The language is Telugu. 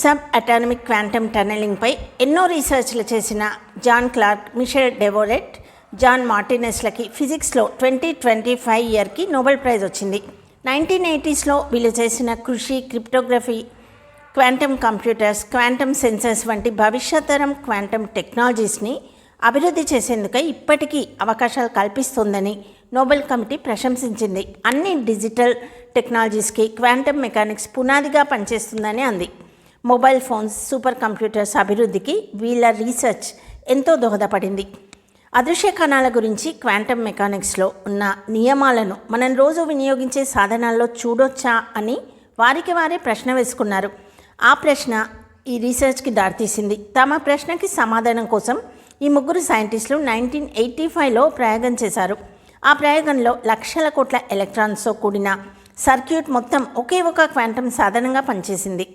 సబ్ అటానమిక్ క్వాంటమ్ టనలింగ్పై ఎన్నో రీసెర్చ్లు చేసిన John Clarke Michel Devoret John మార్టినెస్లకి ఫిజిక్స్లో ట్వంటీ ట్వంటీ ఫైవ్ ఇయర్కి నోబెల్ ప్రైజ్ వచ్చింది. నైన్టీన్ ఎయిటీస్లో వీళ్ళు చేసిన కృషి cryptography quantum computers quantum sensors వంటి భవిష్యత్ తరం క్వాంటమ్ టెక్నాలజీస్ని అభివృద్ధి చేసేందుకై ఇప్పటికీ అవకాశాలు కల్పిస్తోందని నోబెల్ కమిటీ ప్రశంసించింది. అన్ని డిజిటల్ టెక్నాలజీస్కి క్వాంటమ్ మెకానిక్స్ పునాదిగా పనిచేస్తుందని అంది. మొబైల్ ఫోన్స్ సూపర్ కంప్యూటర్స్ అభివృద్ధికి వీళ్ళ రీసెర్చ్ ఎంతో దోహదపడింది. అదృశ్య కణాల గురించి క్వాంటమ్ మెకానిక్స్లో ఉన్న నియమాలను మనం రోజు వినియోగించే సాధనాల్లో చూడొచ్చా అని వారికి వారే ప్రశ్న వేసుకున్నారు. ఆ ప్రశ్న ఈ రీసెర్చ్కి దారితీసింది. తమ ప్రశ్నకి సమాధానం కోసం ఈ ముగ్గురు సైంటిస్టులు నైన్టీన్ ఎయిటీ ఫైవ్లో ప్రయోగం చేశారు. ఆ ప్రయోగంలో లక్షల కోట్ల ఎలక్ట్రాన్స్తో కూడిన సర్క్యూట్ మొత్తం ఒకే ఒక క్వాంటమ్ సాధనంగా పనిచేసింది.